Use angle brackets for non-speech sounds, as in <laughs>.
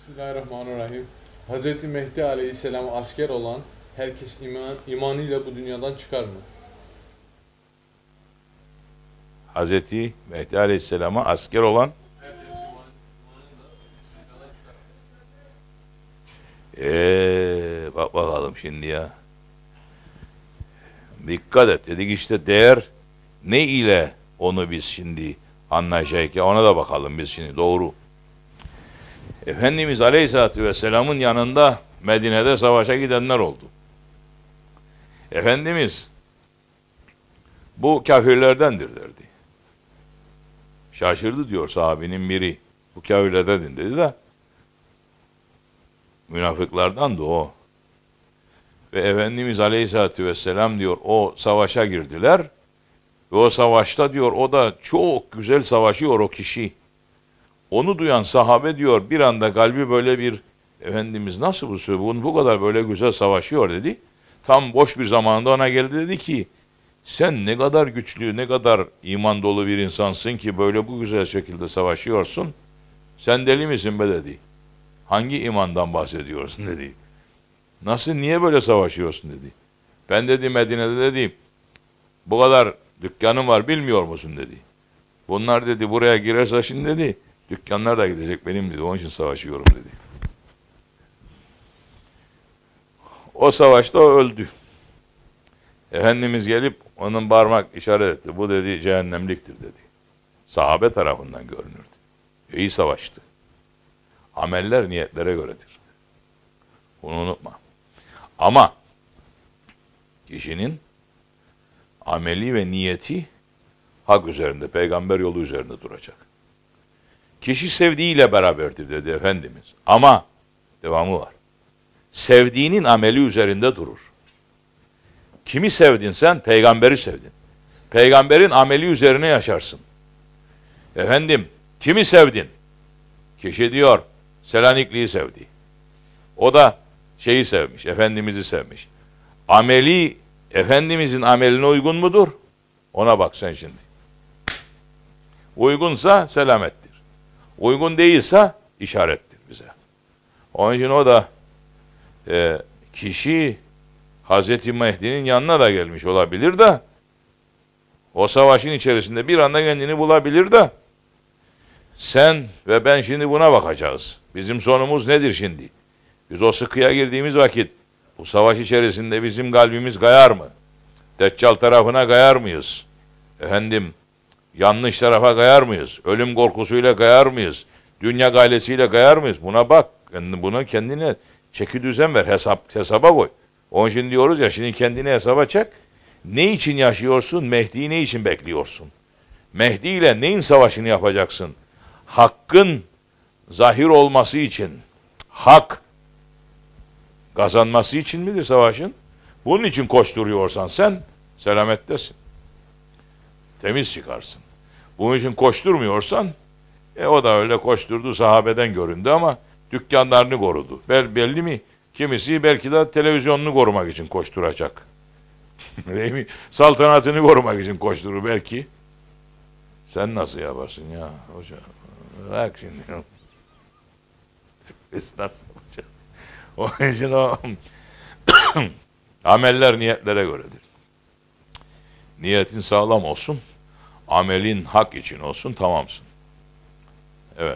Bismillahirrahmanirrahim. Hz. Mehdi Aleyhisselam asker olan herkes iman, imanıyla bu dünyadan çıkar mı? Hazreti Mehdi Aleyhisselam'a asker olan Eee bak bakalım şimdi ya. Dikkat et dedik işte değer ne ile onu biz şimdi anlayacağız ya ona da bakalım biz şimdi doğru. Efendimiz Aleyhisselatü Vesselam'ın yanında Medine'de savaşa gidenler oldu. Efendimiz bu kafirlerdendir derdi. Şaşırdı diyor sahabinin biri. Bu kafirlerdendir dedi de münafıklardan da o. Ve Efendimiz Aleyhisselatü Vesselam diyor o savaşa girdiler. Ve o savaşta diyor o da çok güzel savaşıyor o kişi. Onu duyan sahabe diyor bir anda kalbi böyle bir Efendimiz nasıl bu bunu bu kadar böyle güzel savaşıyor dedi. Tam boş bir zamanda ona geldi dedi ki sen ne kadar güçlü ne kadar iman dolu bir insansın ki böyle bu güzel şekilde savaşıyorsun. Sen deli misin be dedi. Hangi imandan bahsediyorsun dedi. Nasıl niye böyle savaşıyorsun dedi. Ben dedi Medine'de dedi bu kadar dükkanım var bilmiyor musun dedi. Bunlar dedi buraya girerse şimdi dedi dükkanlar da gidecek benim dedi onun için savaşıyorum dedi. O savaşta öldü. Efendimiz gelip onun parmak işaret etti. Bu dedi cehennemliktir dedi. Sahabe tarafından görünürdü. İyi savaştı. Ameller niyetlere göredir. Bunu unutma. Ama kişinin ameli ve niyeti hak üzerinde, peygamber yolu üzerinde duracak. Kişi sevdiğiyle beraberdir dedi Efendimiz. Ama devamı var. Sevdiğinin ameli üzerinde durur. Kimi sevdin sen? Peygamberi sevdin. Peygamberin ameli üzerine yaşarsın. Efendim, kimi sevdin? Kişi diyor, Selanikli'yi sevdi. O da şeyi sevmiş, Efendimiz'i sevmiş. Ameli, Efendimizin ameline uygun mudur? Ona bak sen şimdi. Uygunsa selamettir. Uygun değilse işarettir bize. Onun için o da e, kişi Hazreti Mehdi'nin yanına da gelmiş olabilir de o savaşın içerisinde bir anda kendini bulabilir de sen ve ben şimdi buna bakacağız. Bizim sonumuz nedir şimdi? Biz o sıkıya girdiğimiz vakit bu savaş içerisinde bizim kalbimiz kayar mı? Deccal tarafına kayar mıyız? Efendim yanlış tarafa kayar mıyız? Ölüm korkusuyla kayar mıyız? Dünya gailesiyle kayar mıyız? Buna bak. Buna kendine çeki düzen ver. Hesap, hesaba koy. Onun için diyoruz ya şimdi kendini hesaba çek. Ne için yaşıyorsun? Mehdi'yi ne için bekliyorsun? Mehdi ile neyin savaşını yapacaksın? Hakkın zahir olması için. Hak kazanması için midir savaşın? Bunun için koşturuyorsan sen selamettesin. Temiz çıkarsın. Bunun için koşturmuyorsan e o da öyle koşturdu sahabeden göründü ama dükkanlarını korudu. Bel, belli mi? Kimisi belki de televizyonunu korumak için koşturacak. <laughs> Değil mi? Saltanatını korumak için koşturur belki. Sen nasıl yaparsın ya hocam? Bak şimdi. Biz nasıl yapacağız? O için o <coughs> ameller niyetlere göredir. Niyetin sağlam olsun, amelin hak için olsun, tamamsın.